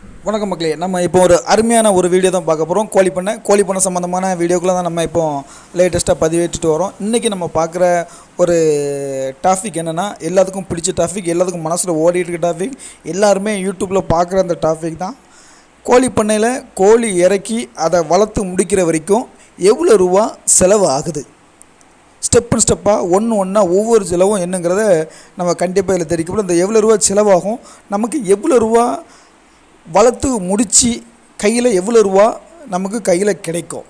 வணக்கம் மக்களே நம்ம இப்போ ஒரு அருமையான ஒரு வீடியோ தான் பார்க்க போகிறோம் கோழி பண்ணை கோழி பண்ணை சம்மந்தமான வீடியோக்குள்ளே தான் நம்ம இப்போ லேட்டஸ்ட்டாக பதிவேற்றிட்டு வரோம். இன்றைக்கி நம்ம பார்க்குற ஒரு டாபிக் என்னென்னா எல்லாத்துக்கும் பிடிச்ச டாபிக் எல்லாத்துக்கும் மனசில் ஓடிட்டு இருக்க டாபிக் எல்லாருமே யூடியூப்பில் பார்க்குற அந்த டாபிக் தான். கோழி பண்ணையில் கோழி இறக்கி அதை வளர்த்து முடிக்கிற வரைக்கும் எவ்வளோ ரூபா செலவு ஆகுது? ஸ்டெப் அண்ட் ஸ்டெப்பாக ஒன்று ஒன்றா ஒவ்வொரு செலவும் என்னங்கிறத நம்ம கண்டிப்பாக இதில் தெரிவிக்கப்படும் இந்த எவ்வளோ ரூபா செலவாகும்? நமக்கு எவ்வளோ ரூபா வளர்த்து முடித்து கையில் எவ்வளோ ரூபா நமக்கு கையில் கிடைக்கும்?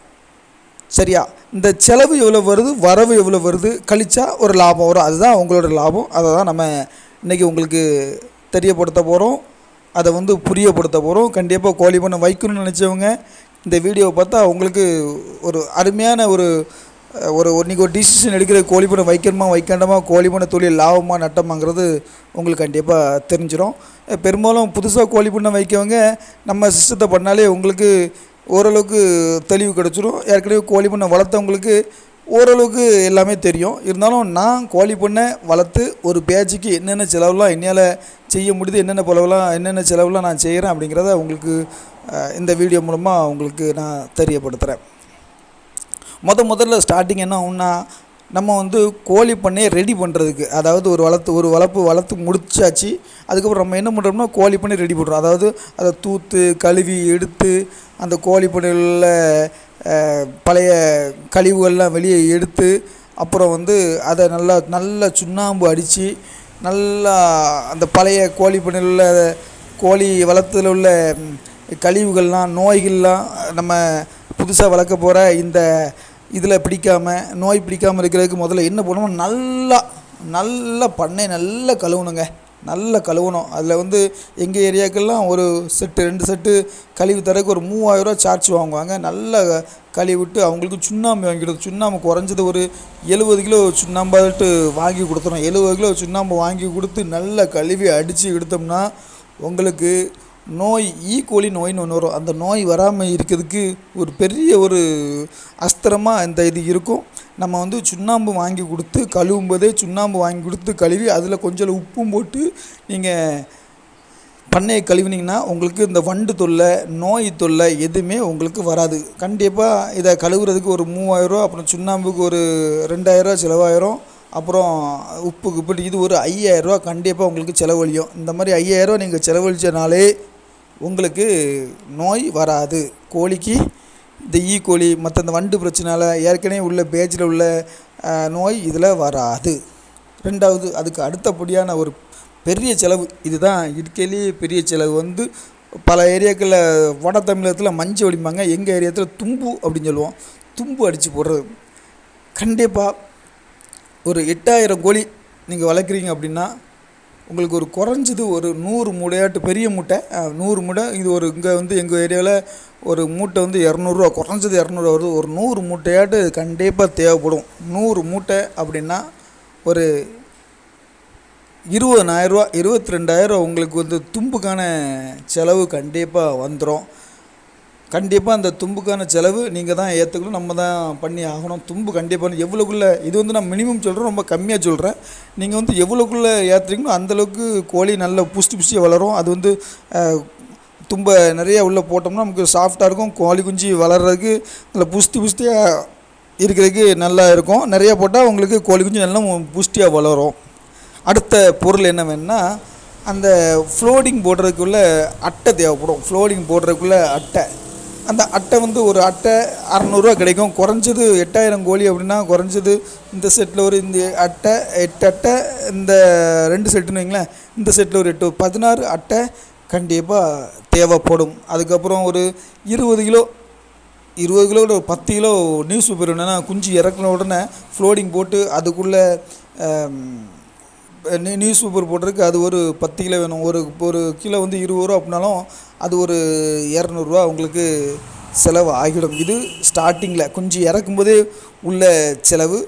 சரியா? இந்த செலவு எவ்வளோ வருது வரவு எவ்வளோ வருது கழிச்சா ஒரு லாபம் வரும். அதுதான் உங்களோட லாபம். அதை தான் நம்ம இன்றைக்கி உங்களுக்கு தெரியப்படுத்த போகிறோம் அதை வந்து புரியப்படுத்த போகிறோம் கண்டிப்பாக கோழி பண்ண வைக்கணும்னு நினச்சவங்க இந்த வீடியோவை பார்த்தா உங்களுக்கு ஒரு அருமையான ஒரு ஒரு இன்றைக்கி ஒரு டிசிஷன் எடுக்கிற கோழிப்பண்ணை வைக்கணுமா வைக்காண்டமா கோழி தொழில் லாபமாக நட்டமாங்கிறது உங்களுக்கு கண்டிப்பாக தெரிஞ்சிடும் பெரும்பாலும் புதுசாக கோழிப்பண்ணை வைக்கவங்க நம்ம சிஸ்டத்தை பண்ணாலே உங்களுக்கு ஓரளவுக்கு தெளிவு கிடச்சிரும். ஏற்கனவே கோழிப்பண்ணை வளர்த்தவங்களுக்கு ஓரளவுக்கு எல்லாமே தெரியும். இருந்தாலும் நான் கோழி பண்ணை வளர்த்து ஒரு பேஜுக்கு என்னென்ன செலவுலாம் என்னால் செய்ய முடியுது என்னென்ன செலவுலாம் என்னென்ன செலவுலாம் நான் செய்கிறேன் அப்படிங்கிறத உங்களுக்கு இந்த வீடியோ மூலமாக உங்களுக்கு நான் தெரியப்படுத்துகிறேன் முத முதல்ல ஸ்டார்டிங் என்ன ஆகும்னா நம்ம வந்து கோழி பண்ணையை ரெடி பண்ணுறதுக்கு அதாவது ஒரு வளர்த்து ஒரு வளர்ப்பு வளர்த்து முடிச்சாச்சு அதுக்கப்புறம் நம்ம என்ன பண்ணுறோம்னா கோழி பண்ணை ரெடி பண்ணுறோம் அதாவது அதை தூத்து கழுவி எடுத்து அந்த கோழி பண்ணையில் பழைய கழிவுகள்லாம் வெளியே எடுத்து அப்புறம் வந்து அதை நல்லா நல்லா சுண்ணாம்பு அடித்து நல்லா அந்த பழைய கோழி பண்ணையில் உள்ள கோழி வளர்த்ததில் உள்ள கழிவுகள்லாம் நோய்கள்லாம் நம்ம புதுசாக வளர்க்க போகிற இந்த இதில் பிடிக்காமல் நோய் பிடிக்காமல் இருக்கிறதுக்கு முதல்ல என்ன பண்ணணும் நல்லா நல்லா பண்ணை நல்லா கழுவணுங்க. நல்லா கழுவணும். அதில் வந்து எங்கள் ஏரியாக்கெல்லாம் ஒரு செட்டு ரெண்டு செட்டு கழிவு தரக்கு ஒரு மூவாயிரரூவா சார்ஜ் வாங்குவாங்க. நல்லா கழுவி விட்டு அவங்களுக்கு சுண்ணாம்பு வாங்கி கொடுத்து சுண்ணாம்பு குறைஞ்சது ஒரு எழுபது கிலோ சுண்ணாம்பாட்டு வாங்கி கொடுத்துரும் எழுபது கிலோ சுண்ணாம்பு வாங்கி கொடுத்து நல்லா கழுவி அடித்து எடுத்தோம்னா உங்களுக்கு நோய் e. ஈக்கோலி நோயின்னு ஒன்று வரும். அந்த நோய் வராமல் இருக்கிறதுக்கு ஒரு பெரிய ஒரு அஸ்திரமாக இந்த இது இருக்கும். நம்ம வந்து சுண்ணாம்பு வாங்கி கொடுத்து கழுவும் போதே சுண்ணாம்பு வாங்கி கொடுத்து கழுவி அதில் கொஞ்சம் உப்பும் போட்டு நீங்கள் பண்ணையை கழுவினீங்கன்னா உங்களுக்கு இந்த வண்டு தொல்லை நோய் தொல்லை எதுவுமே உங்களுக்கு வராது. கண்டிப்பாக இதை கழுவுறதுக்கு ஒரு மூவாயிரம் அப்புறம் சுண்ணாம்புக்கு ஒரு ரெண்டாயிரம் செலவாயிரும். அப்புறம் உப்புக்கு இப்படி இது ஒரு ஐயாயிரரூவா கண்டிப்பாக உங்களுக்கு செலவழியும். இந்த மாதிரி ஐயாயிரரூவா நீங்கள் செலவழிச்சனாலே உங்களுக்கு நோய் வராது. கோழிக்கு இந்த ஈ கோழி மற்ற இந்த வண்டு பிரச்சனையால் ஏற்கனவே உள்ள பேஜில் உள்ள நோய் இதில் வராது. ரெண்டாவது அதுக்கு அடுத்தபடியான ஒரு பெரிய செலவு இதுதான் இருக்கையிலேயே பெரிய செலவு. வந்து பல ஏரியாக்களில் வட தமிழகத்தில் மஞ்சள் ஒடிப்பாங்க எங்கள் ஏரியாத்தில் தும்பு அப்படின்னு சொல்லுவோம். தும்பு அடித்து போடுறது. கண்டிப்பாக ஒரு எட்டாயிரம் கோழி நீங்கள் வளர்க்குறீங்க அப்படின்னா உங்களுக்கு ஒரு குறைஞ்சது ஒரு நூறு மூட்டையாட்டு பெரிய மூட்டை. நூறு மூட்டை இது ஒரு இங்கே வந்து எங்கள் ஏரியாவில் ஒரு மூட்டை வந்து இரநூறுவா குறைஞ்சது இரநூறுவா வருது. ஒரு நூறு மூட்டையாட்டு கண்டிப்பாக தேவைப்படும். நூறு மூட்டை அப்படின்னா ஒரு இருபதனாயிரரூவா இருபத்தி ரெண்டாயிரம் உங்களுக்கு வந்து தும்புக்கான செலவு கண்டிப்பாக வந்துடும் கண்டிப்பாக அந்த தும்புக்கான செலவு நீங்கள் தான் ஏற்றுக்கணும் நம்ம தான் பண்ணி ஆகணும். தும்பு கண்டிப்பாக எவ்வளோக்குள்ளே இது வந்து நான் மினிமம் சொல்கிறேன் ரொம்ப கம்மியாக சொல்கிறேன் நீங்கள் வந்து எவ்வளோக்குள்ளே ஏற்றுறீங்களோ அந்தளவுக்கு கோழி நல்ல புஷ்டி புஷ்டி வளரும். அது வந்து தும்ப தும்பை நிறைய உள்ளே போட்டோம்னா நமக்கு சாஃப்டாக இருக்கும். கோழி குஞ்சு வளர்கிறதுக்கு நல்ல புஷ்டி புஷ்டியாக இருக்கிறதுக்கு நல்லா இருக்கும். நிறைய போட்டால் உங்களுக்கு கோழி குஞ்சு நல்லா புஷ்டியாக வளரும். அடுத்த பொருள் என்ன வேணும்னா அந்த ஃப்ளோடிங் போடுறதுக்குள்ளே அட்டை தேவைப்படும். ஃப்ளோடிங் போடுறதுக்குள்ளே அட்டை. அந்த அட்டை வந்து ஒரு அட்டை அறநூறுவா கிடைக்கும். குறைஞ்சது எட்டாயிரம் கோழி அப்படின்னா குறைஞ்சது இந்த செட்டில் ஒரு இந்த அட்டை எட்டு அட்டை இந்த ரெண்டு செட்டுன்னு வைங்களேன். இந்த செட்டில் ஒரு எட்டு பதினாறு அட்டை கண்டிப்பாக தேவைப்படும் அதுக்கப்புறம் ஒரு இருபது கிலோ இருபது கிலோ ஒரு பத்து கிலோ நியூஸ் பேப்பர் என்னென்னா குஞ்சு இறக்குன உடனே ஃப்ளோடிங் போட்டு அதுக்குள்ளே நியூ நியூஸ் பேப்பர் போட்டிருக்கு. அது ஒரு பத்து கிலோ வேணும். ஒரு ஒரு கிலோ வந்து இருபது ரூபா அப்படின்னாலும் அது ஒரு இரநூறுவா உங்களுக்கு செலவு ஆகிடும். இது ஸ்டார்டிங்கில் குஞ்சு இறக்கும்போதே உள்ள செலவு.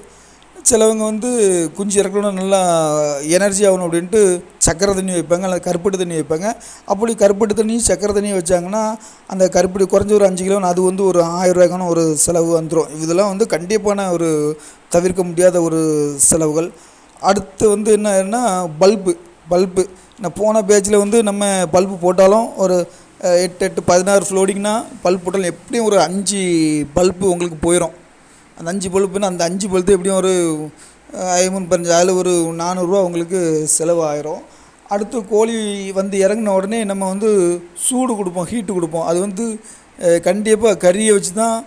சிலவங்க வந்து குஞ்சு இறக்கணும் நல்லா எனர்ஜி ஆகணும் அப்படின்ட்டு சக்கரை தண்ணி வைப்பாங்க அல்லது கருப்பட்டு தண்ணி வைப்பாங்க. அப்படி கருப்பட்டு தண்ணி சக்கரை தண்ணி வச்சாங்கன்னா அந்த கருப்பட்டி குறைஞ்ச ஒரு அஞ்சு கிலோ அது வந்து ஒரு ஆயிரம் ரூபாய்க்கான ஒரு செலவு வந்துடும் இதெல்லாம் வந்து கண்டிப்பான ஒரு தவிர்க்க முடியாத ஒரு செலவுகள். அடுத்து வந்து என்னன்னா பல்பு பல்பு. நான் போன பேஜில் வந்து நம்ம பல்பு போட்டாலும் ஒரு எட்டு எட்டு பதினாறு ஃப்ளோடிங்னா பல்ப் போட்டாலும் எப்படியும் ஒரு அஞ்சு பல்பு உங்களுக்கு போயிடும் அந்த அஞ்சு பல்புனா அந்த அஞ்சு பல்பு எப்படியும் ஒரு ஐம்பது பதினஞ்சு அதில் ஒரு நானூறுரூவா உங்களுக்கு செலவாயிரும். அடுத்து கோழி வந்து இறங்கின உடனே நம்ம வந்து சூடு கொடுப்போம் ஹீட்டு கொடுப்போம். அது வந்து கண்டிப்பாக கறியை வச்சு தான்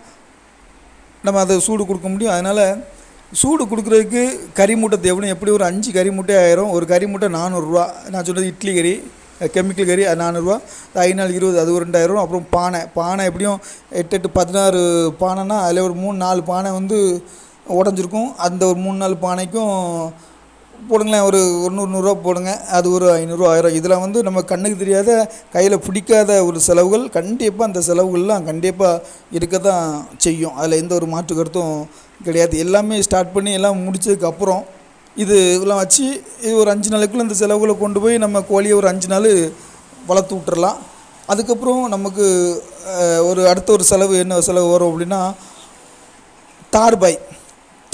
நம்ம அதை சூடு கொடுக்க முடியும். அதனால் சூடு கொடுக்குறதுக்கு கறி மூட்டை தேவனும் எப்படி ஒரு அஞ்சு கறி மூட்டை ஆயிரும்? ஒரு கறி மூட்டை நானூறுரூவா. நான் சொன்னது இட்லி கறி கெமிக்கல் கறி அது நானூறுரூவா. ஐநாள் இருபது அது ஒரு ரெண்டாயிரம். அப்புறம் பானை. பானை எப்படியும் எட்டு எட்டு பதினாறு பானைனா அதில் ஒரு மூணு நாலு பானை வந்து உடஞ்சிருக்கும். அந்த ஒரு மூணு நாலு பானைக்கும் போடுங்களேன் ஒரு ஒரு நூறு நூறுரூவா போடுங்க அது ஒரு ஐநூறுரூவா ஆயிரம் இதில் வந்து நம்ம கண்ணுக்கு தெரியாத கையில் பிடிக்காத ஒரு செலவுகள் கண்டிப்பாக அந்த செலவுகள்லாம் கண்டிப்பாக இருக்க தான் செய்யும். அதில் எந்த ஒரு மாற்று கருத்தும் கிடையாது. எல்லாமே ஸ்டார்ட் பண்ணி எல்லாம் முடிச்சதுக்கப்புறம் இது இதெல்லாம் வச்சு இது ஒரு அஞ்சு நாளுக்குள்ளே இந்த செலவுகளை கொண்டு போய் நம்ம கோழியை ஒரு அஞ்சு நாள் வளர்த்து விட்டுறலாம். அதுக்கப்புறம் நமக்கு ஒரு அடுத்த ஒரு செலவு என்ன செலவு வரும் அப்படின்னா தார்பாய்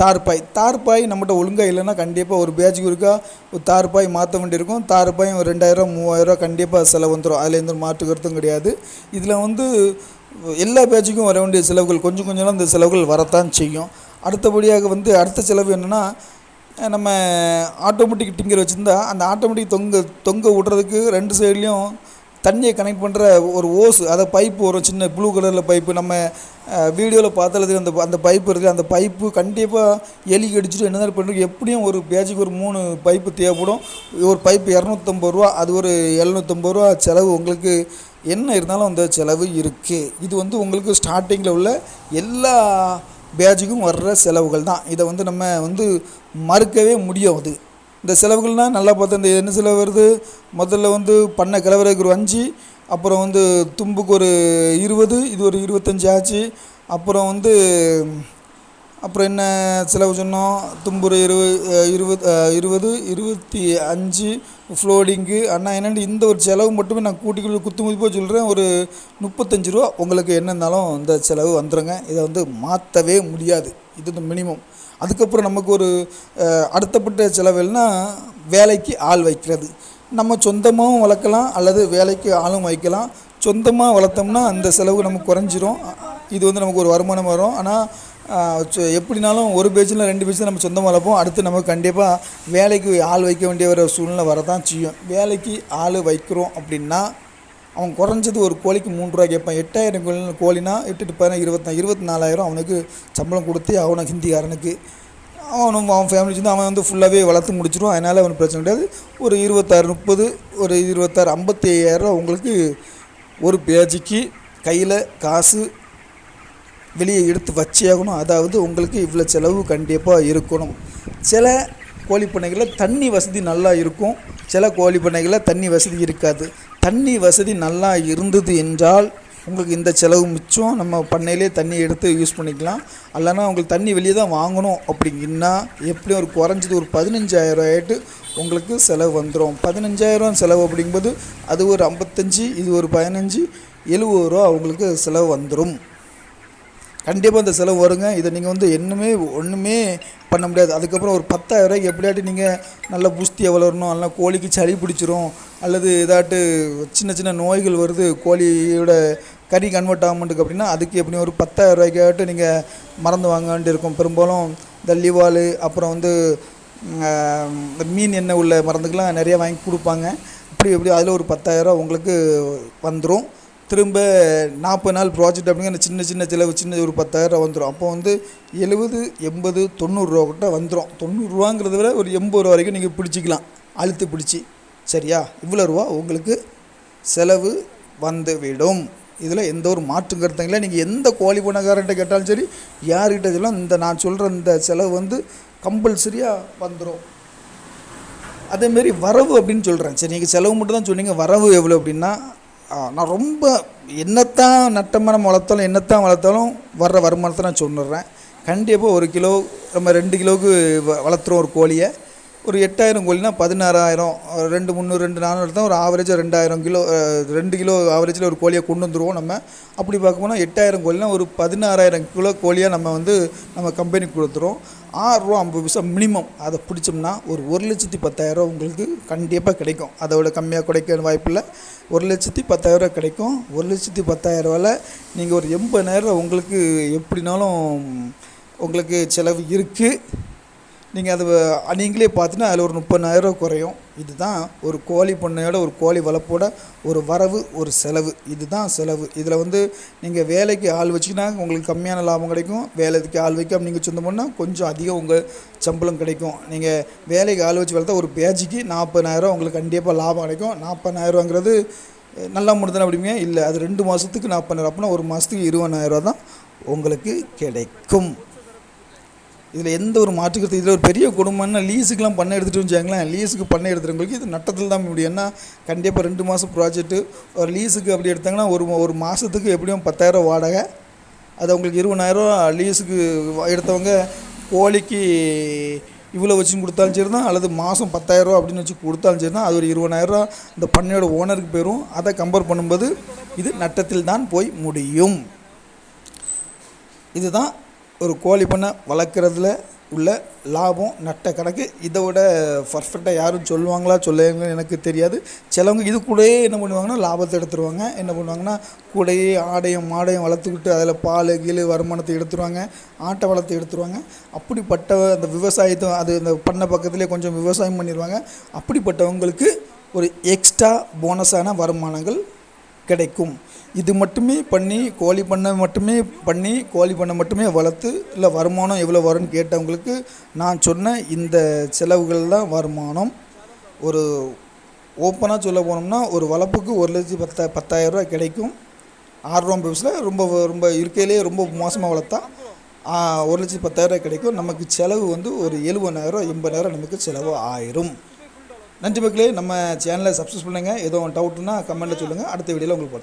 தார்பாய். தார்பாய் நம்மகிட்ட ஒழுங்காக இல்லைன்னா கண்டிப்பாக ஒரு பேஜுக்கு இருக்கா ஒரு தார்பாய் மாற்ற வேண்டியிருக்கும் தார்பாய் ஒரு ரெண்டாயிரம் மூவாயிரரூவா கண்டிப்பாக செலவு வந்துடும் அதில் எந்த ஒரு மாற்று கருத்தும் கிடையாது. இதில் வந்து எல்லா பேட்சுக்கும் வர வேண்டிய செலவுகள் கொஞ்சம் கொஞ்சம்லாம் இந்த செலவுகள் வரத்தான் செய்யும். அடுத்தபடியாக வந்து அடுத்த செலவு என்னென்னா நம்ம ஆட்டோமேட்டிக் டிங்கர் வச்சுருந்தா அந்த ஆட்டோமேட்டிக் தொங்க தொங்க விடுறதுக்கு ரெண்டு சைட்லேயும் தண்ணியை கனெக்ட் பண்ணுற ஒரு ஓஸ் அதை பைப்பு வரும் சின்ன ப்ளூ கலரில் பைப்பு நம்ம வீடியோவில் பார்த்தது அந்த அந்த பைப்பு இருக்குது அந்த பைப்பு கண்டிப்பாக எலி கடிச்சிட்டு என்ன பண்ணுறது எப்படியும் ஒரு பேஜுக்கு ஒரு மூணு பைப்பு தேவைப்படும். ஒரு பைப்பு இரநூத்தம்பது ரூபா அது ஒரு எழுநூற்றம்பது ரூபா செலவு உங்களுக்கு. என்ன இருந்தாலும் அந்த செலவு இருக்குது இது வந்து உங்களுக்கு ஸ்டார்டிங்கில் உள்ள எல்லா பேஜுக்கும் வர்ற செலவுகள் தான் இதை வந்து நம்ம வந்து மறுக்கவே முடியாது. இந்த செலவுகள்னால் நல்லா பார்த்தா இந்த என்ன செலவு வருது? முதல்ல வந்து பண்ணை கிளவுறதுக்கு ஒரு அஞ்சு அப்புறம் வந்து தும்புக்கு ஒரு இருபது இது ஒரு இருபத்தஞ்சி ஆச்சு. அப்புறம் வந்து அப்புறம் என்ன செலவு சொன்னோம்? தும்புரு இருபது இருபது இருபது இருபத்தி அஞ்சு ஃப்ளோடிங்கு அண்ணா என்னென்னு இந்த ஒரு செலவு மட்டுமே நான் கூட்டிக்குள்ள குத்து மதிப்பாக சொல்கிறேன் ஒரு முப்பத்தஞ்சு ரூபா. உங்களுக்கு என்ன இருந்தாலும் இந்த செலவு வந்துடுங்க இதை வந்து மாற்றவே முடியாது. இது மினிமம் அதுக்கப்புறம் நமக்கு ஒரு அடுத்தப்பட்ட செலவுகள்னா வேலைக்கு ஆள் வைக்கிறது. நம்ம சொந்தமாகவும் வளர்க்கலாம் அல்லது வேலைக்கு ஆளும் வைக்கலாம். சொந்தமாக வளர்த்தோம்னா அந்த செலவு நமக்கு குறைஞ்சிரும். இது வந்து நமக்கு ஒரு வருமானம் வரும். ஆனால் எப்படினாலும் ஒரு பேஜில் ரெண்டு பேஜில் நம்ம சொந்தமாக வளர்ப்போம். அடுத்து நமக்கு கண்டிப்பாக வேலைக்கு ஆள் வைக்க வேண்டிய ஒரு சூழ்நிலை வரதான் செய்யும். வேலைக்கு ஆள் வைக்கிறோம் அப்படின்னா அவன் குறைஞ்சது ஒரு கோழிக்கு மூணு ரூபா கேட்பான். எட்டாயிரம் கோழி கோழினா எட்டு எட்டு இருபத்தா இருபத்தி நாலாயிரம் அவனுக்கு சம்பளம் கொடுத்து அவனை ஹிந்திக்காரனுக்கு. அவனும் அவன் ஃபேமிலி வந்து அவன் வந்து ஃபுல்லாகவே வளர்த்து முடிச்சிடும் அதனால் அவனுக்கு பிரச்சனை கிடையாது. ஒரு இருபத்தாறு முப்பது ஒரு இருபத்தாறு ஐம்பத்தி ஐயாயிரரூவா உங்களுக்கு ஒரு பேஜுக்கு கையில் காசு வெளியே எடுத்து வச்சே ஆகணும். அதாவது உங்களுக்கு இவ்வளோ செலவு கண்டிப்பாக இருக்கணும். சில கோழி பண்ணைகளில் தண்ணி வசதி நல்லா இருக்கும். சில கோழி பண்ணைகளில் தண்ணி வசதி இருக்காது. தண்ணி வசதி நல்லா இருந்தது என்றால் உங்களுக்கு இந்த செலவு மிச்சம். நம்ம பண்ணையிலே தண்ணி எடுத்து யூஸ் பண்ணிக்கலாம். அல்லைனா உங்களுக்கு தண்ணி வெளியே தான் வாங்கணும் அப்படிங்கன்னா எப்படியும் ஒரு குறைஞ்சது ஒரு பதினஞ்சாயிரம் ஆயிட்டு உங்களுக்கு செலவு வந்துடும் பதினஞ்சாயிரம் செலவு அப்படிங்கும்போது அது ஒரு ஐம்பத்தஞ்சு இது ஒரு பதினஞ்சு எழுபது ரூபா உங்களுக்கு செலவு வந்துடும் கண்டிப்பாக இந்த செலவு வருங்க. இதை நீங்கள் வந்து என்னமே ஒன்றுமே பண்ண முடியாது. அதுக்கப்புறம் ஒரு பத்தாயிரரூவாய்க்கு எப்படியாட்டி நீங்கள் நல்ல புஸ்தியாக வளரணும் அல்லனா கோழிக்கு சளி பிடிச்சிரும் அல்லது ஏதாட்டு சின்ன சின்ன நோய்கள் வருது கோழியோட கறி கன்வெர்ட் ஆகமாட்டுக்கு அப்படின்னா அதுக்கு எப்படியும் ஒரு பத்தாயிரம் நீங்கள் மறந்து வாங்க வேண்டியிருக்கும் பெரும்பாலும் இந்த லிவால் அப்புறம் வந்து இந்த மீன் எண்ணெய் உள்ள மருந்துக்கெலாம் நிறையா வாங்கி கொடுப்பாங்க. இப்படி எப்படி அதில் ஒரு பத்தாயிரரூவா உங்களுக்கு வந்துடும் திரும்ப நாற்பது நாள் ப்ராஜெக்ட் அப்படிங்கிற சின்ன சின்ன செலவு சின்ன ஒரு பத்தாயிரம் வந்துடும் அப்போ வந்து எழுபது எண்பது தொண்ணூறுரூவா கிட்ட வந்துடும் தொண்ணூறுரூவாங்கிறத விட ஒரு எண்பது ரூபா வரைக்கும் நீங்கள் பிடிச்சிக்கலாம். அழுத்து பிடிச்சி. சரியா? இவ்வளோ ரூபா உங்களுக்கு செலவு வந்துவிடும். இதில் எந்த ஒரு மாற்று கருத்துங்கள நீங்கள் எந்த கோழி பணக்காரர்கிட்ட கேட்டாலும் சரி யார்கிட்ட சொல்லலாம் இந்த நான் சொல்கிற இந்த செலவு வந்து கம்பல்சரியாக வந்துடும் அதேமாரி வரவு அப்படின்னு சொல்கிறேன் சரி நீங்கள் செலவு மட்டும் தான் சொன்னீங்க. வரவு எவ்வளோ அப்படின்னா நான் ரொம்ப என்னத்தான் நட்டமாக வளர்த்தாலும் என்னத்தான் வளர்த்தாலும் வர்ற வருமானத்தை நான் சொல்லிடுறேன். கண்டிப்பாக ஒரு கிலோ நம்ம ரெண்டு கிலோவுக்கு வ- வளர்த்துறோம் ஒரு கோழியை. ஒரு எட்டாயிரம் கோழினா பதினாறாயிரம் ரெண்டு முந்நூறு ரெண்டு நானூறு தான் ஒரு ஆவரேஜாக ரெண்டாயிரம் கிலோ ரெண்டு கிலோ ஆவரேஜில் ஒரு கோழியை கொண்டு வந்துருவோம் நம்ம. அப்படி பார்க்க போனால் எட்டாயிரம் கோழினா ஒரு பதினாறாயிரம் கிலோ கோழியாக நம்ம வந்து நம்ம கம்பெனிக்கு கொடுத்துரும் ஆறுரூவா ஐம்பது பைசா மினிமம் அதை பிடிச்சோம்னா ஒரு ஒரு லட்சத்தி பத்தாயிரரூவா உங்களுக்கு கண்டிப்பாக கிடைக்கும். அதை விட கம்மியாக கிடைக்க வாய்ப்பில்லை ஒரு லட்சத்தி பத்தாயிரரூவா கிடைக்கும். ஒரு லட்சத்தி பத்தாயிரரூவாவில் நீங்கள் ஒரு எண்பதாயிரரூவா உங்களுக்கு எப்படினாலும் உங்களுக்கு செலவு இருக்குது நீங்கள் அதை நீங்களே பார்த்துன்னா அதில் ஒரு முப்பதாயிரரூவா குறையும். இதுதான் ஒரு கோழி பண்ணையோட ஒரு கோழி வளர்ப்போட ஒரு வரவு ஒரு செலவு. இதுதான் செலவு. இதில் வந்து நீங்கள் வேலைக்கு ஆள் வச்சிங்கன்னா உங்களுக்கு கம்மியான லாபம் கிடைக்கும். வேலைக்கு ஆள் வைக்காமல் நீங்கள் சொந்தம் பண்ணால் கொஞ்சம் அதிகம் உங்கள் சம்பளம் கிடைக்கும். நீங்கள் வேலைக்கு ஆள் வச்சு வளர்த்தா ஒரு பேஜுக்கு நாற்பதாயிரம் உங்களுக்கு கண்டிப்பாக லாபம் கிடைக்கும். நாற்பதாயிரங்கிறது நல்லா முடிதானே அப்படிங்க. இல்லை அது ரெண்டு மாதத்துக்கு நாற்பதாயிரம் அப்படின்னா ஒரு மாதத்துக்கு இருபதாயிரரூவா தான் உங்களுக்கு கிடைக்கும். இதில் எந்த ஒரு மாற்றுக்கிறது இதில் ஒரு பெரிய குடும்பம்னா லீஸுக்கெலாம் பண்ண எடுத்துகிட்டு வச்சாங்களேன் லீஸுக்கு பண்ண எடுத்துகிறவங்களுக்கு இது நட்டத்தில் தான் முடியும். ஏன்னா கண்டிப்பாக ரெண்டு மாதம் ப்ராஜெக்ட்டு. ஒரு லீஸுக்கு அப்படி எடுத்தாங்கன்னா ஒரு ஒரு மாதத்துக்கு எப்படியும் பத்தாயிரம் வாடகை. அது அவங்களுக்கு இருபதாயிரம் லீஸுக்கு எடுத்தவங்க கோழிக்கு இவ்வளோ வச்சு கொடுத்தாலும் சரி தான் அல்லது மாதம் பத்தாயிரரூவா அப்படின்னு வச்சு கொடுத்தாலும் சரி தான் அது ஒரு இருபதாயிரரூவா இந்த பண்ணையோட ஓனருக்கு போயிடும் அதை கம்பேர் பண்ணும்போது இது நட்டத்தில் தான் போய் முடியும். இதுதான் ஒரு கோழி பண்ணை வளர்க்குறதுல உள்ள லாபம் நட்ட கணக்கு இதை விட பர்ஃபெக்டாக யாரும் சொல்லுவாங்களா சொல்லுவாங்களா எனக்கு தெரியாது. சிலவங்க இது கூடயே என்ன பண்ணுவாங்கன்னா லாபத்தை எடுத்துருவாங்க. என்ன பண்ணுவாங்கன்னா கூடயே ஆடையும் மாடையும் வளர்த்துக்கிட்டு அதில் பால் கீழ் வருமானத்தை எடுத்துருவாங்க. ஆட்டை வளர்த்து எடுத்துருவாங்க. அப்படிப்பட்ட அந்த விவசாயத்தை அது இந்த பண்ணை பக்கத்துலேயே கொஞ்சம் விவசாயம் பண்ணிடுவாங்க. அப்படிப்பட்டவங்களுக்கு ஒரு எக்ஸ்ட்ரா போனஸான வருமானங்கள் கிடைக்கும். இது மட்டுமே பண்ணி கோழி பண்ணை மட்டுமே பண்ணி கோழி பண்ணை மட்டுமே வளர்த்து இல்லை வருமானம் எவ்வளோ வரும்னு கேட்டவங்களுக்கு நான் சொன்ன இந்த செலவுகள் தான் வருமானம். ஒரு ஓப்பனாக சொல்ல போனோம்னா ஒரு வளர்ப்புக்கு ஒரு லட்சத்தி பத்தா பத்தாயிரரூவா கிடைக்கும். ஆர்வம் பிப்ஸில் ரொம்ப ரொம்ப இருக்கையிலே ரொம்ப மோசமாக வளர்த்தா ஒரு லட்சத்தி பத்தாயிரரூவா கிடைக்கும். நமக்கு செலவு வந்து ஒரு எழுபதாயிரம் எண்பதாயிரம் நமக்கு செலவு ஆயிரும். நன்றி மக்களே நம்ம சேனலை சப்ஸ்கிரைப் பண்ணுங்கள் எதுவும் டவுட்னா கமெண்ட்டில் சொல்லுங்கள் அடுத்த வீடியோவில் உங்களுக்கு